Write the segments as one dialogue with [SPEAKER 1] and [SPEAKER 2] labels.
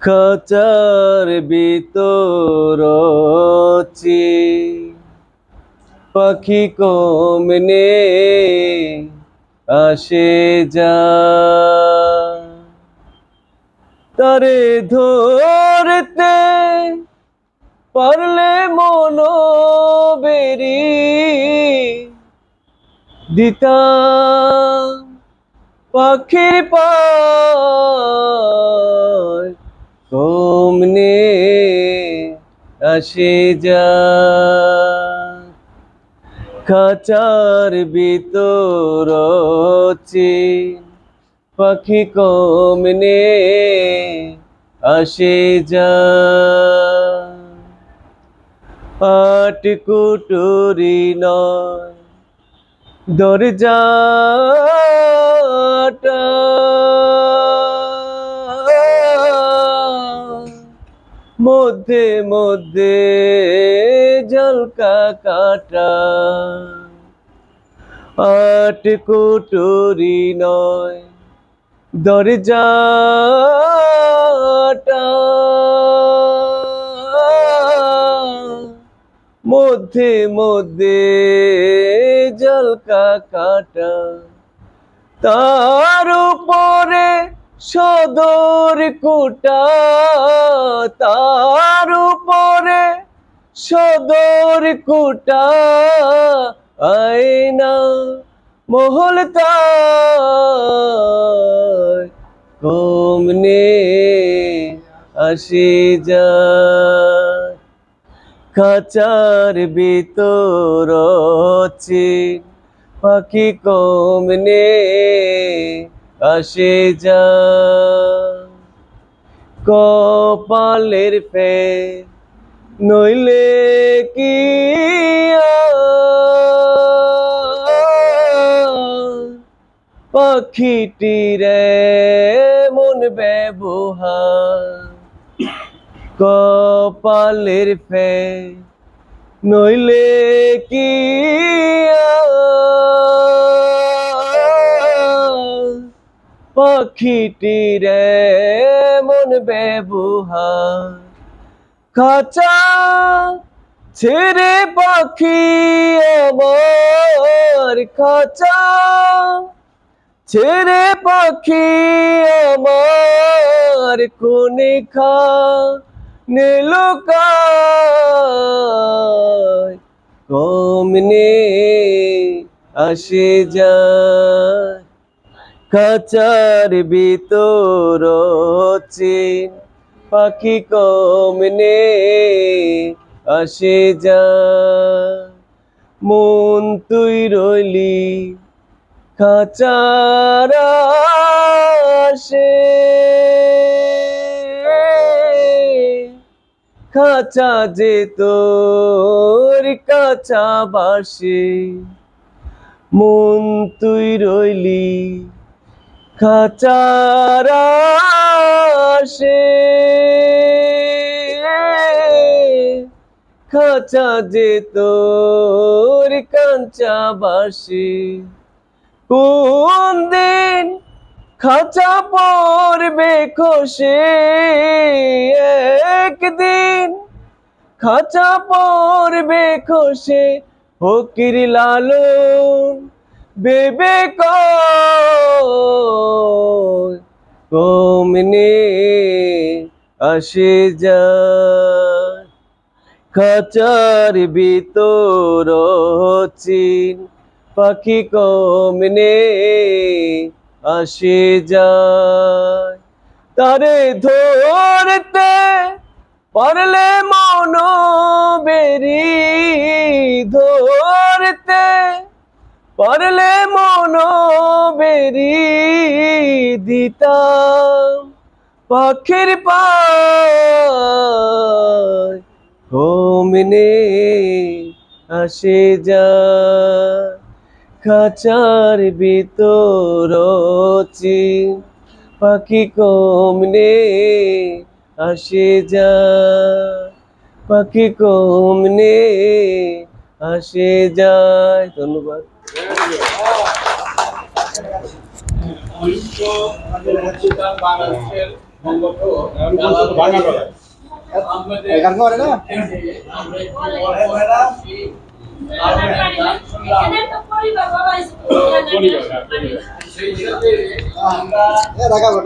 [SPEAKER 1] খাচার ভিতর পাখি কমনে আসে যা। তারে ধরতে পারলে মনো বেরি দিতাম। পাখির কমনে আসে যা। খাচার ভিতর পাখি কমনে আসে যা। আট কুটুরি নয় মধ্যে মধ্যে জলকা কাটা। আট কুটুরি নয় দরজাটা মধ্যে মধ্যে জলকা কাটা। তার উপরে সদর কুটা, তার উপরে সদর কুটা, আয়না মহল কমনে আসে যায়। খাচার ভিতর চিন পাখি কমনে আসে যা। কপালের ফে নইলে কি পাখিটিরে মন ব্যবহার কপালের ফে নইলে কি পাখিটিরে মন ব্যবহার খাঁচা ছেড়ে পাখি আমার, খাঁচা ছেড়ে পাখি আমার। কোনে খা নেলোকায় কমনে আসে যায়। খাঁচার ভিতর চিন, পাখি কমনে আসে যা। মন তুই রইলি, খাঁচার আসে। খাঁচা যে তোর কাঁচা বাসে, মন তুই রইলি খাঁচার আসে। খাঁচা যে তোর কাঁচা বাসে কোন দিন খাঁচা পড়বে খসে? একদিন খাঁচা পড়বে খসে, ফকির লালন। বেবে কমনে আসে যায়। খাঁচার ভিতর চিন পাখি কমনে আসে যায়। তারে ধরতে পারলে মন বেরি পারলে মন বেরি দিতাম পাখির পায় কমনে আসে যা খাঁচার ভিতর পাখি কমনে আসে যা পাখি কমনে আসে যায় ধন্যবাদ।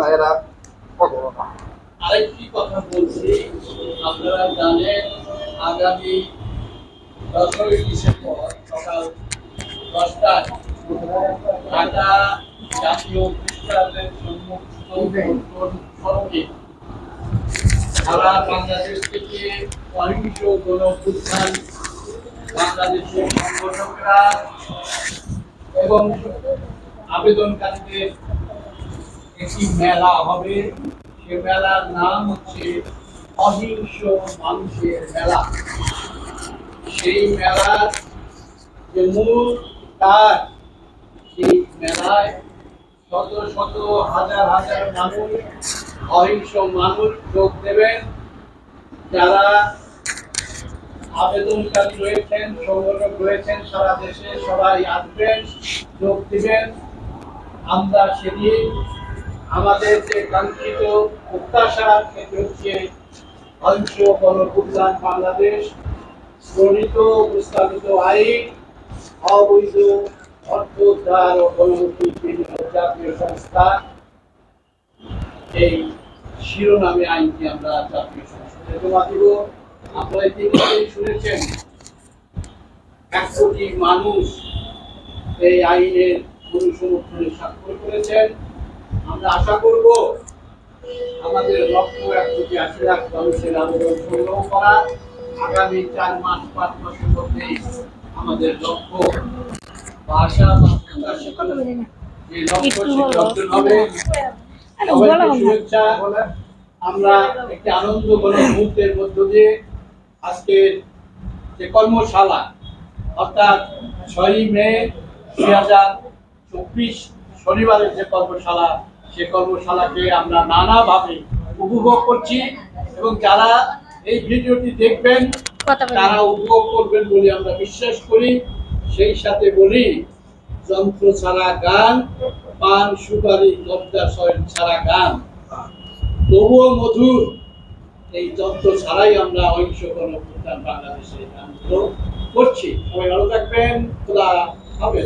[SPEAKER 2] এরা
[SPEAKER 3] আরেকটি কথা বলছি আপনারা জানেন আগামী দশই ডিসেম্বর সকাল দশটায় এবং আবেদনকারীদের একটি মেলা হবে। সে মেলার নাম হচ্ছে অহিংস মানুষের মেলা। সেই মেলার যে মূল কাজ সেই মেলায় শত শত হাজার হাজার মানুষ, অহিংস মানুষ যোগ দেবেন। যারা আবেদনকারী রয়েছেন, সংগঠক রয়েছেন, সারা দেশে সবাই আসবেন, যোগ দিবেন। আমরা সেদিন আমাদের যে কাঙ্ক্ষিত প্রত্যাশা সেটি হচ্ছে অংশ গণপ্রধান বাংলাদেশ, প্রণীত প্রস্তাবিত আইন। অবৈধ অর্থ উদ্ধার ও গণমুক্তি বিভিন্ন জাতীয় সংস্থা। এই শিরোনামে আইনটি আমরা জাতীয় সংসদে জমা দিব। আপনারা ইতিমধ্যেই শুনেছেন, এক কোটি মানুষ এই আইনের অনুসমর্থনে স্বাক্ষর করেছেন। আমরা আশা করব আমাদের লক্ষ্য এক কোটি আশি লাখ মানুষের আবেদন সংগ্রহ করা। আগামী চার মাস, পাঁচ মাসের মধ্যেই আমাদের লক্ষ্য শুভেচ্ছা। আমরা একটি আনন্দ ঘন মুহূর্তের মধ্য দিয়ে আজকের যে কর্মশালা অর্থাৎ ছয়ই মে দুই হাজার চব্বিশ শনিবারের যে কর্মশালা সে কর্মশালাকে আমরা নানাভাবে উপভোগ করছি এবং যারা এই ভিডিওটি দেখবেন তারা উপভোগ করবেন বলে আমরা বিশ্বাস করি। সেই সাথে বলি যন্ত্র ছাড়া গান পান সুপারি লজ্জা সয় ছাড়া গান। তবুও মধুর এই যন্ত্র ছাড়াই আমরা অহিংস গণপ্রধান বাংলাদেশে গান করছি। সবাই ভালো থাকবেন খোলা হবে